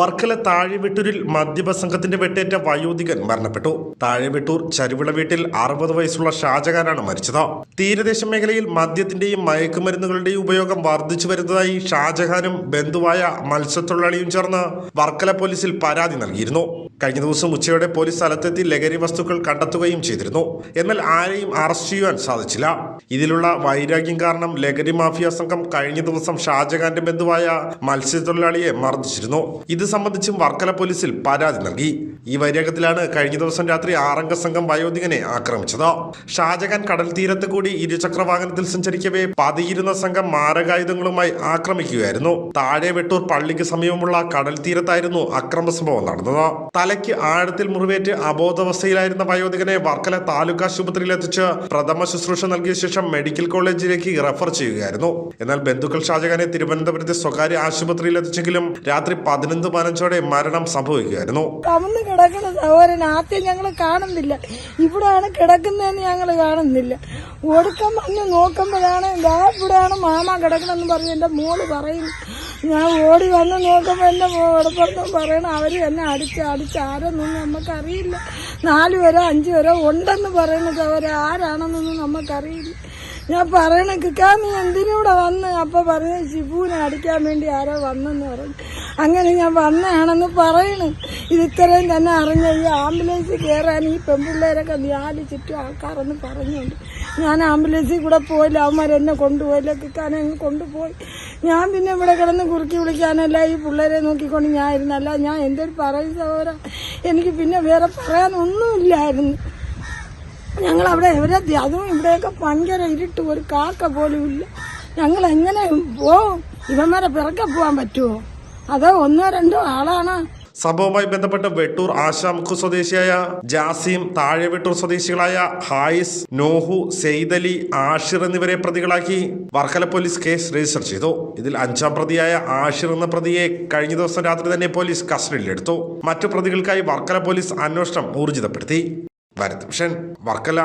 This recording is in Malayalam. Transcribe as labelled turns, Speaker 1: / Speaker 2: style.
Speaker 1: വർക്കല താഴെവെട്ടൂരിൽ മദ്യപ സംഘത്തിന്റെ വെട്ടേറ്റ വയോധികൻ മരണപ്പെട്ടു. താഴെവെട്ടൂർ ചരുവിള വീട്ടിൽ അറുപത് വയസ്സുള്ള ഷാജഹാനാണ് മരിച്ചത്. തീരദേശ മേഖലയിൽ മദ്യത്തിന്റെയും മയക്കുമരുന്നുകളുടെയും ഉപയോഗം വർദ്ധിച്ചു വരുന്നതായി ഷാജഹാനും ബന്ധുവായ മത്സ്യത്തൊഴിലാളിയും ചേർന്ന് വർക്കല പോലീസിൽ പരാതി നൽകിയിരുന്നു. കഴിഞ്ഞ ദിവസം ഉച്ചയോടെ പോലീസ് സ്ഥലത്തെത്തി ലഹരി വസ്തുക്കൾ കണ്ടെത്തുകയും ചെയ്തിരുന്നു. എന്നാൽ ആരെയും അറസ്റ്റ് ചെയ്യുവാൻ സാധിച്ചില്ല. ഇതിലുള്ള വൈരാഗ്യം കാരണം ലഹരി മാഫിയ സംഘം കഴിഞ്ഞ ദിവസം ഷാജഹാന്റെ ബന്ധുവായ മത്സ്യത്തൊഴിലാളിയെ മർദ്ദിച്ചിരുന്നു. ഇത് സംബന്ധിച്ചും വർക്കല പോലീസിൽ പരാതി നൽകി. ഈ വൈരാഗ്യത്തിലാണ് കഴിഞ്ഞ ദിവസം രാത്രി ആറംഗ സംഘം വയോധികനെ ആക്രമിച്ചത്. ഷാജഹാൻ കടൽ തീരത്ത് കൂടി ഇരുചക്ര വാഹനത്തിൽ സഞ്ചരിക്കവേ പതിയിരുന്ന സംഘം മാരകായുധങ്ങളുമായി ആക്രമിക്കുകയായിരുന്നു. താഴെ വെട്ടൂർ പള്ളിക്ക് സമീപമുള്ള കടൽ തീരത്തായിരുന്നു അക്രമ സംഭവം നടന്നത്. തലയ്ക്ക് ആഴത്തിൽ മുറിവേറ്റ് അബോധാവസ്ഥയിലായിരുന്ന വയോധികനെ വർക്കല താലൂക്ക് ആശുപത്രിയിൽ എത്തിച്ച് പ്രഥമ ശുശ്രൂഷ നൽകിയ ശേഷം മെഡിക്കൽ കോളേജിലേക്ക് റെഫർ ചെയ്യുകയായിരുന്നു. എന്നാൽ ബന്ധുക്കൾ ഷാജഹാനെ തിരുവനന്തപുരത്തെ സ്വകാര്യ ആശുപത്രിയിൽ എത്തിച്ചെങ്കിലും രാത്രി പതിനൊന്ന് പതിനഞ്ചോടെ മരണം സംഭവിക്കുകയായിരുന്നു.
Speaker 2: കിടക്കുന്ന സഹോദരൻ ആദ്യം ഞങ്ങൾ കാണുന്നില്ല. ഇവിടെയാണ് കിടക്കുന്നതെന്ന് ഞങ്ങൾ കാണുന്നില്ല. ഒടുക്കം വന്ന് നോക്കുമ്പോഴാണ് ദാ ഇവിടെയാണ് മാമ കിടക്കണമെന്ന് പറഞ്ഞു എന്റെ മോൾ പറയും ഞാൻ ഓടി വന്ന് നോക്കുമ്പോൾ എന്റെ മോടപ്പുറത്ത് പറയണം അവർ എന്നെ അടിച്ച് അടിച്ച് ആരെന്നൊന്നും നമുക്കറിയില്ല. നാല് പേരോ അഞ്ച് പേരോ ഉണ്ടെന്ന് പറയുന്ന സഹോദരൻ ആരാണെന്നൊന്നും നമുക്കറിയില്ല. ഞാൻ പറയണ കിക്കാൻ നീ എന്തിനൂടെ വന്ന്? അപ്പം പറഞ്ഞ ശിബുവിനെ അടിക്കാൻ വേണ്ടി ആരോ വന്നെന്ന് പറഞ്ഞു. അങ്ങനെ ഞാൻ വന്നതാണെന്ന് പറയണ്. ഇത് ഇത്രയും തന്നെ അറിഞ്ഞ ഈ ആംബുലൻസ് കയറാൻ ഈ പെൺപിള്ളേരൊക്കെ നാല് ചുറ്റും ആൾക്കാരെന്ന് പറഞ്ഞുണ്ട് ഞാൻ ആംബുലൻസിൽ കൂടെ പോയില്ല അവന്മാരെന്നെ കൊണ്ടുപോയില്ല കിക്കാനെ അങ്ങ് കൊണ്ടുപോയി. ഞാൻ പിന്നെ ഇവിടെ കിടന്ന് കുറുക്കി വിളിക്കാനല്ല ഈ പിള്ളേരെ നോക്കിക്കൊണ്ട് ഞാൻ ഇരുന്നല്ല. ഞാൻ എന്തൊരു പറയും സഹോദര? എനിക്ക് പിന്നെ വേറെ പറയാനൊന്നുമില്ലായിരുന്നു. ഞങ്ങൾ അവിടെ അതും ഇവിടെയൊക്കെ ഭയങ്കര ഇരുട്ട് ഒരു കാക്ക പോലും ഇല്ല. ഞങ്ങൾ എങ്ങനെ പോവും? ഇവന്മാരെ പിറക്കെ പോവാൻ പറ്റുമോ അതോ ഒന്നോ രണ്ടോ ആളാണ്.
Speaker 1: സംഭവവുമായി ബന്ധപ്പെട്ട് വെട്ടൂർ ആശാമുഖ് സ്വദേശിയായ ജാസിം താഴെ വെട്ടൂർ സ്വദേശികളായ ഹായിസ് നോഹു സെയ്ദലി ആഷിർ എന്നിവരെ പ്രതികളാക്കി വർക്കല പോലീസ് കേസ് രജിസ്റ്റർ ചെയ്തു. ഇതിൽ അഞ്ചാം പ്രതിയായ ആഷിർ എന്ന പ്രതിയെ കഴിഞ്ഞ ദിവസം രാത്രി തന്നെ പോലീസ് കസ്റ്റഡിയിലെടുത്തു. മറ്റു പ്രതികൾക്കായി വർക്കല പോലീസ് അന്വേഷണം ഊർജിതപ്പെടുത്തി. ഭാരത് വർക്കല.